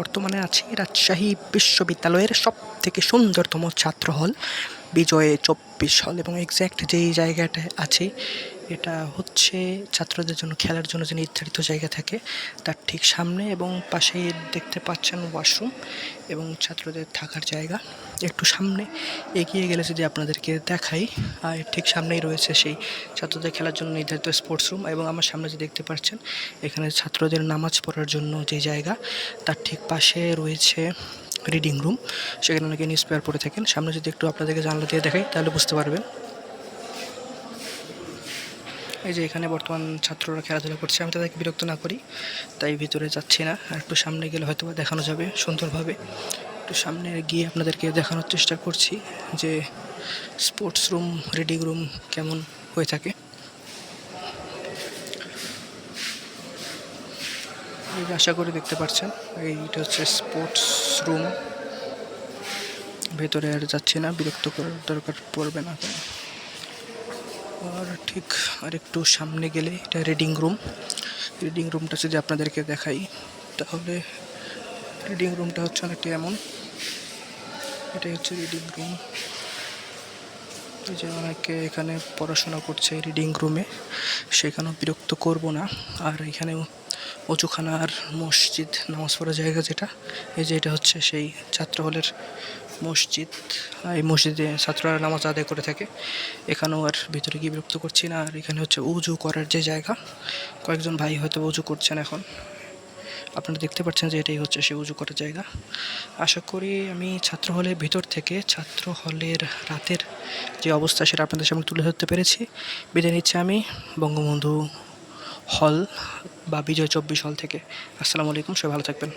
বর্তমানে আছি রাজশাহী বিশ্ববিদ্যালয়ের সব থেকে সুন্দরতম ছাত্র হল বিজয়ে চব্বিশ হল এবং এক্স্যাক্ট যেই জায়গাটায় আছি, এটা হচ্ছে ছাত্রদের জন্য, খেলার জন্য যে নির্ধারিত জায়গা থাকে, তার ঠিক সামনে এবং পাশেই দেখতে পাচ্ছেন ওয়াশরুম এবং ছাত্রদের থাকার জায়গা। একটু সামনে এগিয়ে গেলে যদি আপনাদেরকে দেখাই, আর ঠিক সামনেই রয়েছে সেই ছাত্রদের খেলার জন্য নির্ধারিত স্পোর্টস রুম এবং আমার সামনে যে দেখতে পাচ্ছেন, এখানে ছাত্রদের নামাজ পড়ার জন্য যে জায়গা, তার ঠিক পাশে রয়েছে রিডিং রুম সেখানে অনেকে নিউজ পেপার পড়ে থাকেন। সামনে যদি একটু আপনাদেরকে জানলা দিয়ে দেখাই, তাহলে বুঝতে পারবেন। এই যে এখানে বর্তমান ছাত্ররা খেলাধুলা করছে, আমি তাদেরকে বিরক্ত না করি, তাই ভিতরে যাচ্ছি না। আর একটু সামনে গেলে হয়তো দেখানো যাবে সুন্দরভাবে। একটু সামনে গিয়ে আপনাদেরকে দেখানোর চেষ্টা করছি যে স্পোর্টস রুম রিডিং রুম কেমন হয়ে থাকে। এই আশা করি দেখতে পাচ্ছেন এইটা হচ্ছে স্পোর্টস রুম ভেতরে আর যাচ্ছি না, বিরক্ত করার দরকার পড়বে না। আর ঠিক আর একটু সামনে গেলে এটা রিডিং রুম রিডিং রুমটা যদি আপনাদেরকে দেখাই, তাহলে রিডিং রুমটা হচ্ছে অনেকটা এমন। এটাই হচ্ছে রিডিং রুম যে অনেকে এখানে পড়াশোনা করছে রিডিং রুমে সেখানেও বিরক্ত করব না। আর এখানেও অজুখানা আর মসজিদ, নামাজ পড়ার জায়গা যেটা, এই যে এটা হচ্ছে সেই ছাত্র হলের মসজিদ এই মসজিদে ছাত্ররা নামাজ আদায় করে থাকে। এখানেও আর ভিতরে গিয়ে বিরক্ত করছি না। আর এখানে হচ্ছে উজু করার যে জায়গা, কয়েকজন ভাই হয়তো উজু করছেন এখন। আপনারা দেখতে পাচ্ছেন যে এটাই হচ্ছে সেই উজু করার জায়গা। আশা করি আমি ছাত্র হলের ভিতর থেকে ছাত্র হলের রাতের যে অবস্থা, সেটা আপনাদের সামনে তুলে ধরতে পেরেছি। বিদায় নিচ্ছি আমি, বঙ্গবন্ধু হল বা বিজয় চব্বিশ হল থেকে। আসসালামু আলাইকুম সবাই ভালো থাকবেন।